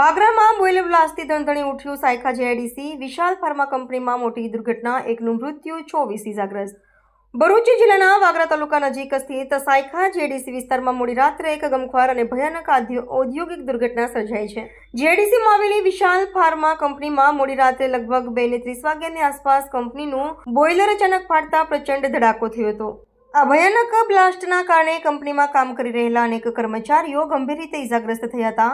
વાગરામાં boiler બ્લાસ્ટથી ધણધણી ઉઠ્યું Saykha JIDC. વિશાલ pharma કંપનીમાં મોટી દુર્ઘટના, એકનું મૃત્યુ, ચોવીસ ઇજાગ્રસ્ત ભરૂચ જિલ્લાના વાગરા તાલુકા નજીક સ્થિત સાયખા જેડીસી વિસ્તારમાં મોડી રાત્રે એક ગમખ્વાર અને ભયાનક ઔદ્યોગિક દુર્ઘટના સર્જાઈ છે. જેડીસીમાં આવેલી વિશાલ ફાર્મા કંપનીમાં મોડી રાત્રે લગભગ બે ને ત્રીસ વાગ્યાની આસપાસ કંપનીનું બોઇલર અચાનક ફાટતા પ્રચંડ ધડાકો થયો હતો. આ ભયાનક બ્લાસ્ટના કારણે કંપનીમાં કામ કરી રહેલા અનેક કર્મચારીઓ ગંભીર રીતે ઇજાગ્રસ્ત થયા હતા.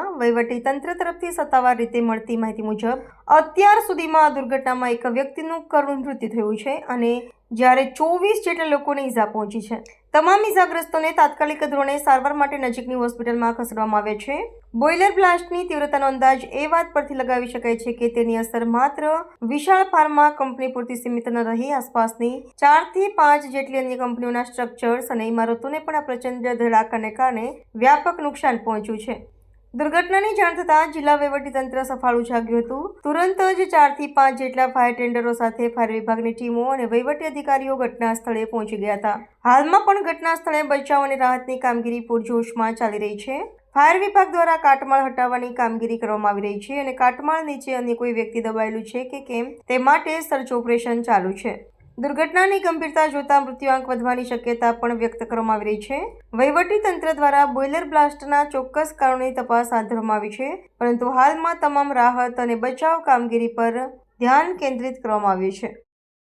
તંત્ર તરફથી સત્તાવાર રીતે મળતી માહિતી મુજબ અત્યાર સુધીમાં આ દુર્ઘટનામાં એક વ્યક્તિનું કરુણ મૃત્યુ થયું છે અને જ્યારે ચોવીસ જેટલા લોકોને ઈજા પહોંચી છે. તમામ ઈજાગ્રસ્તોને તાત્કાલિક ધોરણે સારવાર માટે નજીકની હોસ્પિટલમાં ખસેડવામાં આવ્યા છે. બોઇલર બ્લાસ્ટની તીવ્રતાનો અંદાજ એ વાત પરથી લગાવી શકાય છે કે તેની અસર માત્ર વિશાળ ફાર્મા કંપની પૂરતી સીમિત ન રહી, આસપાસની ચારથી પાંચ જેટલી અન્ય કંપનીઓના સ્ટ્રક્ચર્સ અને ઇમારતોને પણ આ પ્રચંડ ધડાકાને કારણે વ્યાપક નુકસાન પહોંચ્યું છે. દુર્ઘટનાની જાણ થતાં જિલ્લા વહીવટીતંત્ર સફાળું જાગ્યું હતું. તુરંત જ ચારથી પાંચ જેટલા ફાયર ટેન્ડરો સાથે ફાયર વિભાગની ટીમો અને વહીવટી અધિકારીઓ ઘટના સ્થળે પહોંચી ગયા હતા. હાલમાં પણ ઘટના સ્થળે બચાવ અને રાહતની કામગીરી પૂરજોશમાં ચાલી રહી છે. ફાયર વિભાગ દ્વારા કાટમાળ હટાવવાની કામગીરી કરવામાં આવી રહી છે અને કાટમાળ નીચે અન્ય કોઈ વ્યક્તિ દબાયેલું છે કે કેમ તે માટે સર્ચ ઓપરેશન ચાલુ છે. દુર્ઘટનાની ગંભીરતા જોતા મૃત્યુઆંક વધવાની શક્યતા પણ વ્યક્ત કરવામાં આવી રહી છે. વહીવટી તંત્ર દ્વારા બોઇલર બ્લાસ્ટના ચોક્કસ કારણોની તપાસ હાથ ધરવામાં આવી છે, પરંતુ હાલમાં તમામ રાહત અને બચાવ કામગીરી પર ધ્યાન કેન્દ્રિત કરવામાં આવ્યું છે.